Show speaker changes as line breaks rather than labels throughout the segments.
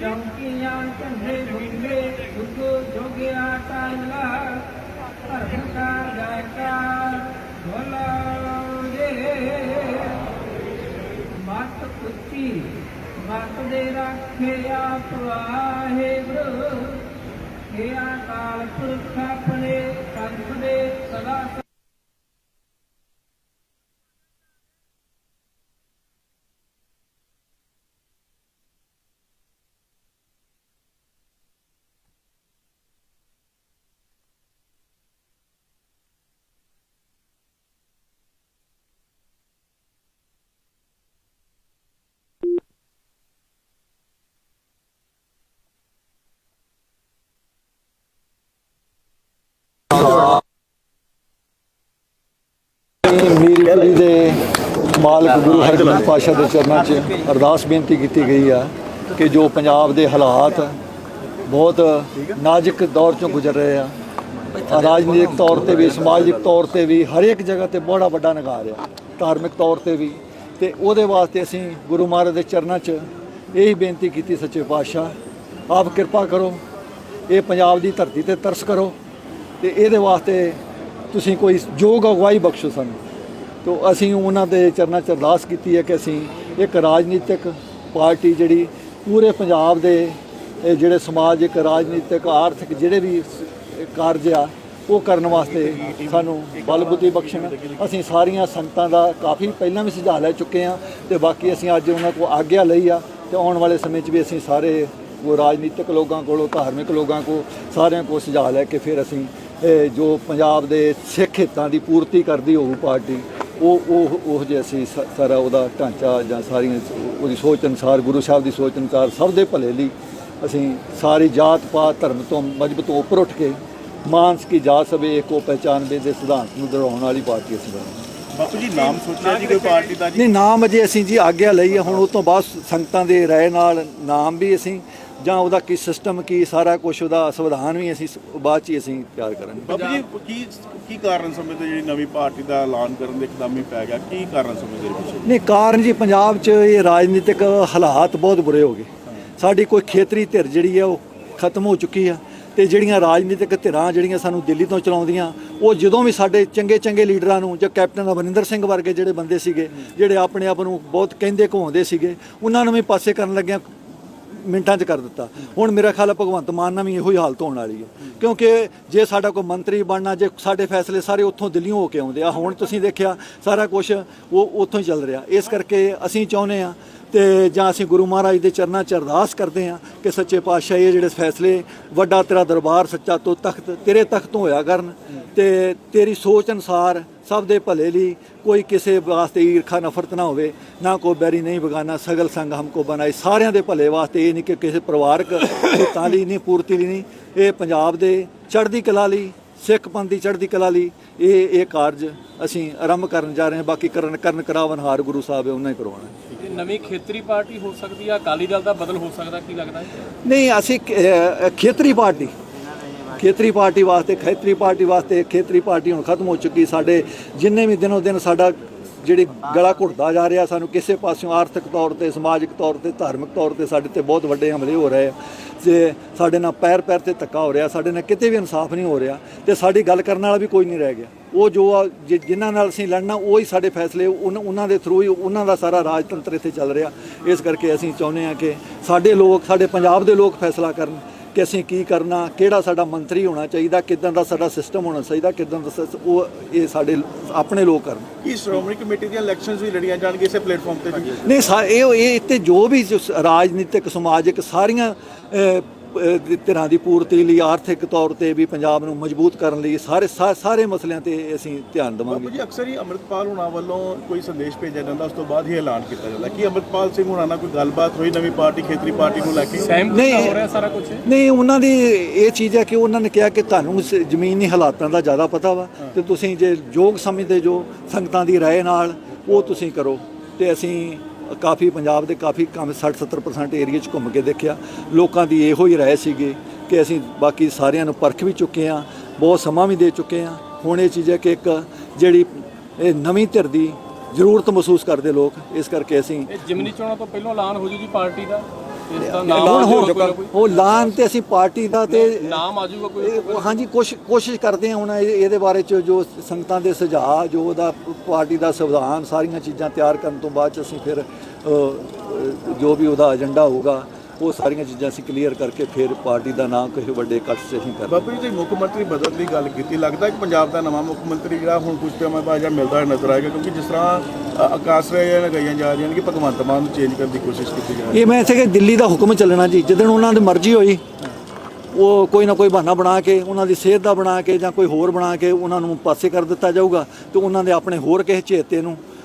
ਚੌਂਕੀਆਂ ਝੰਡੇ ਮੁੰਡੇ ਉਦੋ ਜੋਗਿਆ ਕਾਲਾ ਧਰਮ ਕਾ ਜੈਕਾਰ ਬੋਲਾਉਦੇ ਮਤ ਕੁੱਤੀ ਮਤ ਦੇ ਰੱਖਿਆ ਵਾਹਿਗੁਰੂ हे ਅਕਾਲ ਪੁਰਖ ਆਪਣੇ ਪੰਥ ਦੇ ਸਦਾ
ਮੀਰੀ ਪੀਰੀ ਦੇ ਮਾਲਕ ਗੁਰੂ ਹਰਗੋਬਿੰਦ ਪਾਸ਼ਾ ਦੇ ਚਰਨਾਂ 'ਚ ਅਰਦਾਸ ਬੇਨਤੀ ਕੀਤੀ ਗਈ ਆ ਕਿ ਜੋ ਪੰਜਾਬ ਦੇ ਹਾਲਾਤ ਬਹੁਤ ਨਾਜ਼ੁਕ ਦੌਰ ਚੋਂ ਗੁਜ਼ਰ ਰਹੇ ਆ ਰਾਜਨੀਤਿਕ ਤੌਰ ਤੇ ਵੀ ਸਮਾਜਿਕ ਤੌਰ ਤੇ ਵੀ ਹਰ ਇੱਕ ਜਗ੍ਹਾ ਤੇ ਬੜਾ ਵੱਡਾ ਨਗਾਰ ਆ ਧਾਰਮਿਕ ਤੌਰ ਤੇ ਵੀ। ਤੇ ਉਹਦੇ ਵਾਸਤੇ ਅਸੀਂ ਗੁਰੂ ਮਹਾਰਾਜ ਦੇ ਚਰਨਾਂ 'ਚ ਇਹੀ ਬੇਨਤੀ ਕੀਤੀ ਸੱਚੇ ਪਾਤਸ਼ਾਹ ਆਪ ਕਿਰਪਾ ਕਰੋ ਇਹ ਪੰਜਾਬ ਦੀ ਧਰਤੀ ਤੇ ਤਰਸ ਕਰੋ ਤੇ ਇਹਦੇ ਵਾਸਤੇ ਤੁਸੀਂ ਕੋਈ ਯੋਗ ਅਗਵਾਈ ਬਖਸ਼ੋ ਸਾਨੂੰ। ਤੋ ਅਸੀਂ ਉਹਨਾਂ ਦੇ ਚਰਨਾਂ 'ਚ ਅਰਦਾਸ ਕੀਤੀ ਹੈ ਕਿ ਅਸੀਂ ਇੱਕ ਰਾਜਨੀਤਿਕ ਪਾਰਟੀ ਜਿਹੜੀ ਪੂਰੇ ਪੰਜਾਬ ਦੇ, ਇਹ ਜਿਹੜੇ ਸਮਾਜਿਕ ਰਾਜਨੀਤਿਕ, ਆਰਥਿਕ ਜਿਹੜੇ ਵੀ ਕਾਰਜ ਆ, ਉਹ ਕਰਨ ਵਾਸਤੇ ਸਾਨੂੰ ਬਲ ਬੁੱਧੀ ਬਖਸ਼ਣ। ਅਸੀਂ ਸਾਰੀਆਂ ਸੰਗਤਾਂ ਦਾ ਕਾਫੀ ਪਹਿਲਾਂ ਵੀ ਸੁਝਾਅ ਲੈ ਚੁੱਕੇ ਆ ਤੇ ਬਾਕੀ ਅਸੀਂ ਅੱਜ ਉਹਨਾਂ ਕੋਲ ਆਗਿਆ ਲਈ ਆ ਤੇ ਆਉਣ ਵਾਲੇ ਸਮੇਂ 'ਚ ਵੀ ਅਸੀਂ ਸਾਰੇ ਉਹ ਰਾਜਨੀਤਿਕ ਲੋਕਾਂ ਕੋਲੋਂ, ਧਾਰਮਿਕ ਲੋਕਾਂ ਕੋਲ ਸਾਰਿਆਂ ਕੋਲ ਸੁਝਾਅ ਲੈ ਕੇ ਫਿਰ ਅਸੀਂ ਜੋ ਪੰਜਾਬ ਦੇ ਸਿੱਖ ਹਿੱਤਾਂ ਦੀ ਪੂਰਤੀ ਕਰਦੀ ਹੋਊ ਪਾਰਟੀ ਉਹ ਉਹ ਉਹ ਜੇ ਅਸੀਂ ਸ- ਸਾਰਾ ਉਹਦਾ ਢਾਂਚਾ ਜਾਂ ਸਾਰੀਆਂ ਉਹਦੀ ਸੋਚ ਅਨੁਸਾਰ ਗੁਰੂ ਸਾਹਿਬ ਦੀ ਸੋਚ ਅਨੁਸਾਰ ਸਭ ਦੇ ਭਲੇ ਲਈ ਅਸੀਂ ਸਾਰੀ ਜਾਤ ਪਾਤ ਧਰਮ ਤੋਂ ਮਜਬੂਤ ਤੋਂ ਉੱਪਰ ਉੱਠ ਕੇ ਮਾਨਸ ਕੀ ਜਾਤ ਸਭੇ ਏਕੋ ਪਹਿਚਾਨਵੇ ਦੇ ਸਿਧਾਂਤ ਨੂੰ ਦੁਹਰਾਉਣ ਵਾਲੀ ਪਾਰਟੀ ਅਸੀਂ ਬਣਾਵਾਂਗੇ
ਬਾਪੂ ਜੀ ਨਾਮ ਸੋਚਿਆ ਜੀ ਕੋਈ ਪਾਰਟੀ ਦਾ ਜੀ?
ਨਹੀਂ ਨਾਮ ਅਜੇ ਅਸੀਂ ਜੀ ਆਗਿਆ ਲਈ ਹੈ ਹੁਣ ਉਹ ਤੋਂ ਬਾਅਦ ਸੰਗਤਾਂ ਦੇ ਰਾਏ ਨਾਲ ਨਾਮ ਵੀ ਅਸੀਂ ਜਾਂ ਉਹਦਾ ਕੀ ਸਿਸਟਮ ਕੀ ਸਾਰਾ ਕੁਝ ਉਹਦਾ ਸੰਵਿਧਾਨ ਵੀ ਅਸੀਂ ਬਾਅਦ ਚ ਹੀ ਅਸੀਂ ਤਿਆਰ ਕਰਾਂਗੇ।
ਬਾਪੂ ਜੀ ਕੀ ਕੀ ਕਾਰਨ ਸਮਝਦੇ ਜਿਹੜੀ ਨਵੀਂ ਪਾਰਟੀ ਦਾ ਐਲਾਨ ਕਰਨ ਦੇ ਇੱਕਦਮ ਹੀ ਪੈ ਗਿਆ? ਕੀ ਕਾਰਨ ਸਮਝਦੇ ਪਿੱਛੇ?
ਨਹੀਂ ਕਾਰਨ ਜੀ ਪੰਜਾਬ 'ਚ ਇਹ ਰਾਜਨੀਤਿਕ ਹਾਲਾਤ ਬਹੁਤ ਬੁਰੇ ਹੋ ਗਏ। ਸਾਡੀ ਕੋਈ ਖੇਤਰੀ ਧਿਰ ਜਿਹੜੀ ਹੈ ਉਹ ਖਤਮ ਹੋ ਚੁੱਕੀ ਆ ਤੇ ਜਿਹੜੀਆਂ ਰਾਜਨੀਤਿਕ ਧਿਰਾਂ ਜਿਹੜੀਆਂ ਸਾਨੂੰ ਦਿੱਲੀ ਤੋਂ ਚਲਾਉਂਦੀਆਂ ਉਹ ਜਦੋਂ ਵੀ ਸਾਡੇ ਚੰਗੇ ਚੰਗੇ ਲੀਡਰਾਂ ਨੂੰ ਜਾਂ ਕੈਪਟਨ ਅਮਰਿੰਦਰ ਸਿੰਘ ਵਰਗੇ ਜਿਹੜੇ ਬੰਦੇ ਸੀਗੇ ਜਿਹੜੇ ਆਪਣੇ ਆਪ ਨੂੰ ਬਹੁਤ ਕਹਿੰਦੇ ਘੁੰਮਦੇ ਸੀਗੇ ਉਹਨਾਂ ਨੂੰ ਵੀ ਪਾਸੇ ਕਰਨ ਲੱਗਿਆ ਮਿੰਟਾਂ 'ਚ ਕਰ ਦਿੱਤਾ। ਹੁਣ ਮੇਰਾ ਖਿਆਲ ਹੈ ਭਗਵੰਤ ਮਾਨ ਨਾਲ ਵੀ ਇਹੋ ਹੀ ਹਾਲਤ ਹੋਣ ਵਾਲੀ ਹੈ ਕਿਉਂਕਿ ਜੇ ਸਾਡਾ ਕੋਈ ਮੰਤਰੀ ਬਣਨਾ, ਜੇ ਸਾਡੇ ਫੈਸਲੇ ਸਾਰੇ ਉੱਥੋਂ ਦਿੱਲੀੋਂ ਹੋ ਕੇ ਆਉਂਦੇ ਆ, ਹੁਣ ਤੁਸੀਂ ਦੇਖਿਆ ਸਾਰਾ ਕੁਝ ਉਹ ਉੱਥੋਂ ਹੀ ਚੱਲ ਰਿਹਾ। ਇਸ ਕਰਕੇ ਅਸੀਂ ਚਾਹੁੰਦੇ ਆ ਤੇ ਜਾਂ ਅਸੀਂ ਗੁਰੂ ਮਹਾਰਾਜ ਦੇ ਚਰਨਾਂ 'ਚ ਅਰਦਾਸ ਕਰਦੇ ਹਾਂ ਕਿ ਸੱਚੇ ਪਾਤਸ਼ਾਹ ਇਹ ਜਿਹੜੇ ਫੈਸਲੇ, ਵੱਡਾ ਤੇਰਾ ਦਰਬਾਰ ਸੱਚਾ ਤੋਂ ਤਖਤ, ਤੇਰੇ ਤਖਤ ਤੋਂ ਹੋਇਆ ਕਰਨ ਤੇ ਤੇਰੀ ਸੋਚ ਅਨੁਸਾਰ ਸਭ ਦੇ ਭਲੇ ਲਈ ਕੋਈ ਕਿਸੇ ਵਾਸਤੇ ਈਰਖਾ, ਨਫ਼ਰਤ ਨਾ ਹੋਵੇ, ਨਾ ਕੋਈ ਬੈਰੀ ਨਹੀਂ ਬਗਾਨਾ, ਸਗਲ ਸੰਗ ਹਮਕੋ ਬਣਾਈ ਸਾਰਿਆਂ ਦੇ ਭਲੇ ਵਾਸਤੇ ਇਹ ਨਹੀਂ ਕਿ ਕਿਸੇ ਪਰਿਵਾਰਕ ਹਿੱਤਾਂ ਲਈ ਨਹੀਂ, ਪੂਰਤੀ ਲਈ ਨਹੀਂ, ਇਹ ਪੰਜਾਬ ਦੇ ਚੜ੍ਹਦੀ ਕਲਾ ਲਈ ਸਿੱਖ ਪੰਥ ਦੀ ਚੜ੍ਹਦੀ ਕਲਾ ਲਈ ਇਹ ਇਹ ਕਾਰਜ ਅਸੀਂ ਆਰੰਭ ਕਰਨ ਜਾ ਰਹੇ ਹਾਂ। ਬਾਕੀ ਕਰਨ ਕਰਨ ਕਰਾਵਨਹਾਰ ਗੁਰੂ ਸਾਹਿਬ ਹੈ ਉਹਨਾਂ ਹੀ ਕਰਵਾਉਣਾ ਹੈ।
ਇਹ ਨਵੀਂ ਖੇਤਰੀ ਪਾਰਟੀ ਹੋ ਸਕਦੀ ਆ? ਅਕਾਲੀ ਦਲ ਦਾ ਬਦਲ ਹੋ ਸਕਦਾ ਕੀ ਲੱਗਦਾ ਹੈ?
ਨਹੀਂ ਅਸੀਂ ਖ- ਅਹ ਖੇਤਰੀ ਪਾਰਟੀ। ਖੇਤਰੀ ਪਾਰਟੀ ਵਾਸਤੇ ਖੇਤਰੀ ਪਾਰਟੀ ਵਾਸਤੇ ਖੇਤਰੀ ਪਾਰਟੀ ਹੁਣ ਖਤਮ ਹੋ ਚੁੱਕੀ। ਸਾਡੇ ਜਿੰਨੇ ਵੀ ਦਿਨੋ ਦਿਨ ਸਾਡਾ ਜਿਹੜੀ ਗਲਾ ਘੁੱਟਦਾ ਜਾ ਰਿਹਾ, ਸਾਨੂੰ ਕਿਸੇ ਪਾਸਿਓਂ ਆਰਥਿਕ ਤੌਰ ਤੇ, ਸਮਾਜਿਕ ਤੌਰ ਤੇ, ਧਾਰਮਿਕ ਤੌਰ ਤੇ ਸਾਡੇ ਤੇ ਬਹੁਤ ਵੱਡੇ ਹਮਲੇ ਹੋ ਰਹੇ ਆ। ਜੇ ਸਾਡੇ ਨਾਲ ਪੈਰ ਪੈਰ ਤੇ ਧੱਕਾ ਹੋ ਰਿਹਾ, ਸਾਡੇ ਨਾਲ ਕਿਤੇ ਵੀ ਇਨਸਾਫ ਨਹੀਂ ਹੋ ਰਿਹਾ, ਤੇ ਸਾਡੀ ਗੱਲ ਕਰਨ ਵਾਲਾ ਵੀ ਕੋਈ ਨਹੀਂ ਰਹਿ ਗਿਆ। ਉਹ ਜੋ ਆ, ਜਿ- ਜਿਨ੍ਹਾਂ ਨਾਲ ਅਸੀਂ ਲੜਨਾ, ਉਹ ਹੀ ਸਾਡੇ ਫੈਸਲੇ, ਉਨ- ਉਹਨਾਂ ਦੇ ਥਰੂ ਹੀ ਉਹਨਾਂ ਦਾ ਸਾਰਾ ਰਾਜਤੰਤਰ ਇੱਥੇ ਚੱਲ ਰਿਹਾ। ਇਸ ਕਰਕੇ ਅਸੀਂ ਚਾਹੁੰਦੇ ਹਾਂ ਕਿ ਸਾਡੇ ਲੋਕ, ਸਾਡੇ ਪੰਜਾਬ ਦੇ ਲੋਕ ਫੈਸਲਾ ਕਰਨ ਕਿ ਅਸੀਂ ਕੀ ਕਰਨਾ ਕਿਹੜਾ ਸਾਡਾ ਮੰਤਰੀ ਹੋਣਾ ਚਾਹੀਦਾ ਕਿਦਾਂ ਦਾ ਸਾਡਾ ਸਿਸਟਮ ਹੋਣਾ ਚਾਹੀਦਾ ਕਿਦਾਂ ਦਾ ਉਹ ਇਹ ਸਾਡੇ ਆਪਣੇ ਲੋਕ ਕਰਨ
ਕੀ ਸ਼੍ਰੋਮਣੀ ਕਮੇਟੀ ਦੀਆਂ ਇਲੈਕਸ਼ਨਸ ਵੀ ਲੜੀਆਂ ਜਾਣਗੀਆਂ ਇਸੇ ਪਲੇਟਫਾਰਮ ਤੇ
ਨਹੀਂ ਇਹ ਇਹ ਇੱਥੇ ਜੋ ਵੀ ਰਾਜਨੀਤਿਕ ਸਮਾਜਿਕ ਸਾਰੀਆਂ ਧਿਰਾਂ ਦੀ ਪੂਰਤੀ ਲਈ ਆਰਥਿਕ ਤੌਰ ਤੇ ਵੀ ਪੰਜਾਬ ਨੂੰ ਮਜ਼ਬੂਤ ਕਰਨ ਲਈ ਸਾਰੇ ਸਾ- ਸਾਰੇ ਮਸਲਿਆਂ ਤੇ ਅਸੀਂ ਧਿਆਨ ਦੇਵਾਂਗੇ।
ਜੀ ਅਕਸਰ ਹੀ ਅੰਮ੍ਰਿਤਪਾਲ ਹੁਣਾਂ ਵੱਲੋਂ ਕੋਈ ਸੰਦੇਸ਼ ਭੇਜਿਆ ਜਾਂਦਾ ਉਸ ਤੋਂ ਬਾਅਦ ਹੀ ਐਲਾਨ ਕੀਤਾ ਜਾਂਦਾ। ਕੀ ਅੰਮ੍ਰਿਤਪਾਲ ਸਿੰਘ ਹੁਣਾਂ ਨਾਲ ਕੋਈ ਗੱਲਬਾਤ ਹੋਈ ਨਵੀਂ ਪਾਰਟੀ ਖੇਤਰੀ ਪਾਰਟੀ ਨੂੰ ਲੈ ਕੇ?
ਸਹਿਮਤੀ
ਨਹੀਂ।
ਹੋ ਰਿਹਾ ਸਾਰਾ ਕੁਝ
ਨਹੀਂ ਉਹਨਾਂ ਦੀ ਇਹ ਚੀਜ਼ ਹੈ ਕਿ ਉਹਨਾਂ ਨੇ ਕਿਹਾ ਕਿ ਤੁਹਾਨੂੰ ਜ਼ਮੀਨੀ ਹਾਲਾਤਾਂ ਦਾ ਜ਼ਿਆਦਾ ਪਤਾ ਵਾ ਤੇ ਤੁਸੀਂ ਜੇ ਯੋਗ ਸਮਝਦੇ ਜੋ ਸੰਗਤਾਂ ਦੀ ਰਾਏ ਨਾਲ ਉਹ ਤੁਸੀਂ ਕਰੋ ਤੇ ਅਸੀਂ ਕਾਫੀ ਪੰਜਾਬ ਦੇ ਕਾਫੀ ਕੰਮ 60 70% ਏਰੀਆ 'ਚ ਘੁੰਮ ਕੇ ਦੇਖਿਆ। ਲੋਕਾਂ ਦੀ ਇਹੋ ਹੀ ਰਾਏ ਸੀਗੀ ਕਿ ਅਸੀਂ ਬਾਕੀ ਸਾਰਿਆਂ ਨੂੰ ਪਰਖ ਵੀ ਚੁੱਕੇ ਹਾਂ, ਬਹੁਤ ਸਮਾਂ ਵੀ ਦੇ ਚੁੱਕੇ ਹਾਂ। ਹੁਣ ਇਹ ਚੀਜ਼ ਹੈ ਕਿ ਇੱਕ ਜਿਹੜੀ ਇਹ ਨਵੀਂ ਧਿਰ ਦੀ ਜ਼ਰੂਰਤ ਮਹਿਸੂਸ ਕਰਦੇ ਲੋਕ, ਇਸ ਕਰਕੇ ਅਸੀਂ
ਜਿਮਨੀ ਚੋਣਾਂ ਤੋਂ ਪਹਿਲਾਂ ਐਲਾਨ ਹੋ ਜੂ ਜੀ ਪਾਰਟੀ ਦਾ। ਇਸ ਦਾ ਨਾਮ
ਐਲਾਨ
ਆ
ਹੋ
ਜਾਊਗਾ
ਚੁੱਕਾ
ਕੋਈ।
ਉਹ ਐਲਾਨ ਤੇ ਅਸੀਂ ਪਾਰਟੀ ਦਾ ਤੇ
ਨਾਮ ਆ ਜਾਊਗਾ ਕੋਈ
ਇਹ- ਹਾਂਜੀ ਕੋਸ਼ਿਸ਼ ਕੋਸ਼ਿਸ਼ ਕਰਦੇ ਹਾਂ ਹੁਣ ਇਹ- ਇਹਦੇ ਬਾਰੇ ਚ ਜੋ ਸੰਗਤਾਂ ਦੇ ਸੁਝਾਅ ਜੋ ਉਹਦਾ ਪਾਰਟੀ ਦਾ ਸੰਵਿਧਾਨ ਸਾਰੀਆਂ ਚੀਜ਼ਾਂ ਤਿਆਰ ਕਰਨ ਤੋਂ ਬਾਅਦ ਚ ਅਸੀਂ ਫਿਰ ਅ, ਅ, ਜੋ ਵੀ ਉਹਦਾ ਏਜੰਡਾ ਹੋਊਗਾ ਉਹ ਸਾਰੀਆਂ ਚੀਜ਼ਾਂ ਅਸੀਂ ਕਲੀਅਰ ਕਰਕੇ ਫਿਰ ਪਾਰਟੀ ਦਾ ਨਾਮ ਕਿਸੇ ਵੱਡੇ ਇਕੱਠ 'ਚ ਅਸੀਂ ਕਰਾਂਗੇ
ਬਾਬੂ ਜੀ ਮੁੱਖ ਮੰਤਰੀ ਬਦਲਣ ਦੀ ਗੱਲ ਕੀਤੀ ਲੱਗਦਾ ਕਿ ਪੰਜਾਬ ਦਾ ਨਵਾਂ ਮੁੱਖ ਮੰਤਰੀ ਜਿਹੜਾ ਹੁਣ ਕੁਝ ਟਾਈਮ ਬਾਅਦ ਜਿਹੜਾ ਮਿਲਦਾ ਹੋਇਆ ਨਜ਼ਰ ਆਏਗਾ ਕਿਉਂਕਿ ਜਿਸ ਤਰ੍ਹਾਂ ਆਕਾਸ਼ ਰਾਏ ਗਈਆਂ ਜਾ ਰਹੀਆਂ ਨੇ ਕਿ ਭਗਵੰਤ ਮਾਨ ਨੂੰ ਚੇਂਜ ਕਰਨ ਦੀ ਕੋਸ਼ਿਸ਼ ਕੀਤੀ ਜਾ ਰਹੀ ਹੈ।
ਇਹ ਮੈਂ ਇੱਥੇ ਕਿ ਦਿੱਲੀ ਦਾ ਹੁਕਮ ਚੱਲਣਾ ਜੀ ਜਿੱਦਣ ਉਹਨਾਂ ਦੀ ਮਰਜ਼ੀ ਹੋਈ ਉਹ ਕੋਈ ਨਾ ਕੋਈ ਬਹਾਨਾ ਬਣਾ ਕੇ ਉਹਨਾਂ ਦੀ ਸਿਹਤ ਦਾ ਬਣਾ ਕੇ ਜਾਂ ਕੋਈ ਹੋਰ ਬਣਾ ਕੇ ਉਹਨਾਂ ਨੂੰ ਪਾਸੇ ਕਰ ਦਿੱਤਾ ਜਾਊਗਾ ਤੇ ਉਹਨਾਂ ਦੇ ਆਪਣੇ ਹੋਰ ਕਿਸੇ ਚੇਤੇ ਨੂੰ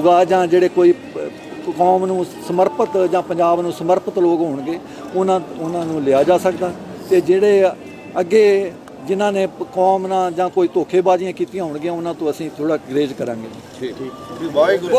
ਹੋਊਗਾ ਜਾਂ ਜਿਹੜੇ ਕੋਈ ਕੌਮ ਨੂੰ ਸਮਰਪਿਤ ਜਾਂ ਪੰਜਾਬ ਨੂੰ ਸਮਰਪਿਤ ਲੋਕ ਹੋਣਗੇ ਉਹਨਾਂ ਉਹਨਾਂ ਨੂੰ ਲਿਆ ਜਾ ਸਕਦਾ। ਤੇ ਜਿਹੜੇ ਅੱਗੇ ਜਿਨ੍ਹਾਂ ਨੇ ਕੌਮ ਨਾਲ ਜਾਂ ਕੋਈ ਧੋਖੇਬਾਜ਼ੀਆਂ ਕੀਤੀਆਂ ਹੋਣਗੀਆਂ ਉਹਨਾਂ ਤੋਂ ਅਸੀਂ ਥੋੜਾ ਗਰੇਜ ਕਰਾਂਗੇ।
ਵਾਹਿਗੁਰੂ